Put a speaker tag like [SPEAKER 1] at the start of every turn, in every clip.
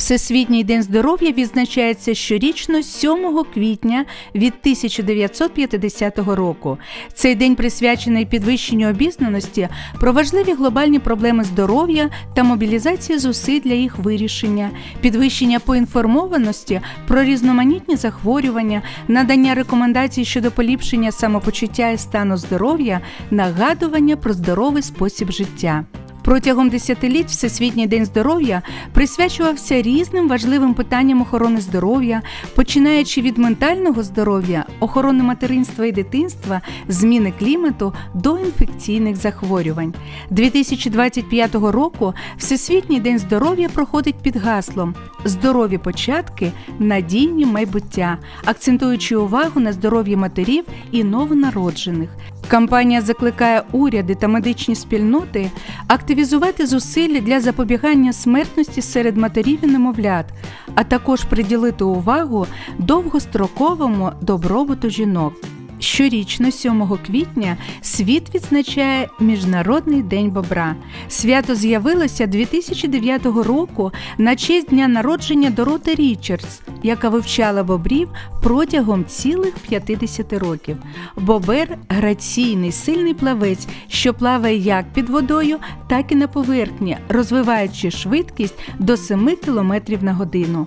[SPEAKER 1] Всесвітній день здоров'я відзначається щорічно 7 квітня від 1950 року. Цей день присвячений підвищенню обізнаності про важливі глобальні проблеми здоров'я та мобілізації зусиль для їх вирішення, підвищення поінформованості про різноманітні захворювання, надання рекомендацій щодо поліпшення самопочуття і стану здоров'я, нагадування про здоровий спосіб життя. Протягом десятиліть Всесвітній день здоров'я присвячувався різним важливим питанням охорони здоров'я, починаючи від ментального здоров'я, охорони материнства і дитинства, зміни клімату до інфекційних захворювань. 2025 року Всесвітній день здоров'я проходить під гаслом Здорові початки, надійні майбуття, акцентуючи увагу на здоров'ї матерів і новонароджених. Кампанія закликає уряди та медичні спільноти активізувати зусилля для запобігання смертності серед матерів і немовлят, а також приділити увагу довгостроковому добробуту жінок. Щорічно, 7 квітня, світ відзначає Міжнародний день бобра. Свято з'явилося 2009 року на честь дня народження Дороти Річардс, яка вивчала бобрів протягом цілих 50 років. Бобер граційний, сильний плавець, що плаває як під водою, так і на поверхні, розвиваючи швидкість до 7 км на годину.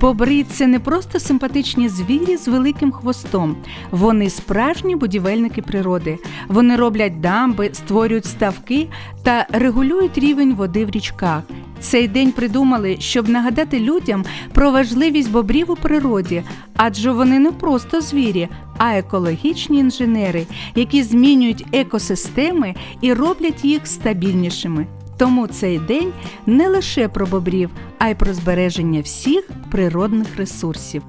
[SPEAKER 1] Бобри це не просто симпатичні звірі з великим хвостом. Вони справжні будівельники природи. Вони роблять дамби, створюють ставки та регулюють рівень води в річках. Цей день придумали, щоб нагадати людям про важливість бобрів у природі, адже вони не просто звірі, а екологічні інженери, які змінюють екосистеми і роблять їх стабільнішими. Тому цей день не лише про бобрів, а й про збереження всіх природних ресурсів.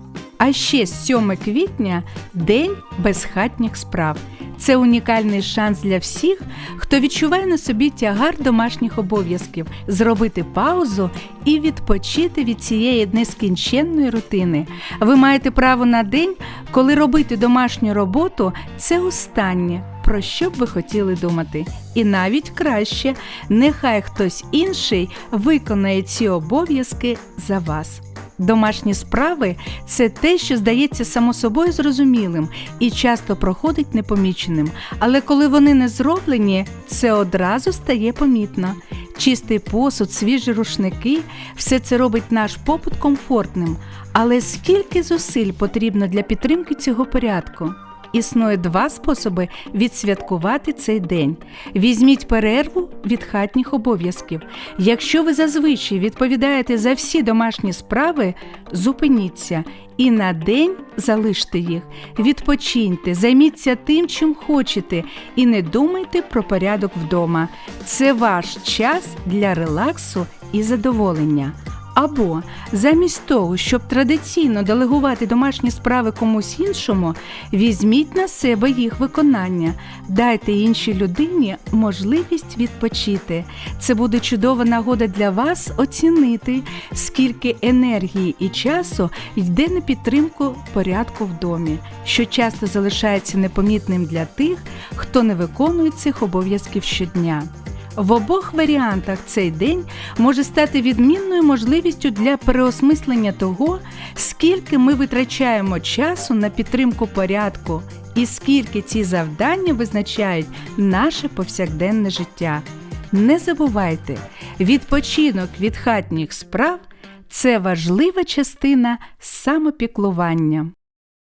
[SPEAKER 1] А ще 7 квітня День безхатніх справ. Це унікальний шанс для всіх, хто відчуває на собі тягар домашніх обов'язків, зробити паузу і відпочити від цієї нескінченної рутини. Ви маєте право на день, коли робити домашню роботу це останнє. Про що б ви хотіли думати? І навіть краще, нехай хтось інший виконає ці обов'язки за вас. Домашні справи це те, що здається само собою зрозумілим і часто проходить непоміченим. Але коли вони не зроблені, це одразу стає помітно. Чистий посуд, свіжі рушники все це робить наш побут комфортним. Але скільки зусиль потрібно для підтримки цього порядку? Існує два способи відсвяткувати цей день. Візьміть перерву від хатніх обов'язків. Якщо ви зазвичай відповідаєте за всі домашні справи, зупиніться і на день залиште їх. Відпочиньте, займіться тим, чим хочете, і не думайте про порядок вдома. Це ваш час для релаксу і задоволення. Або замість того, щоб традиційно делегувати домашні справи комусь іншому, візьміть на себе їх виконання, дайте іншій людині можливість відпочити. Це буде чудова нагода для вас оцінити, скільки енергії і часу йде на підтримку порядку в домі, що часто залишається непомітним для тих, хто не виконує цих обов'язків щодня. В обох варіантах цей день може стати відмінною можливістю для переосмислення того, скільки ми витрачаємо часу на підтримку порядку і скільки ці завдання визначають наше повсякденне життя. Не забувайте, відпочинок від хатніх справ це важлива частина самопіклування.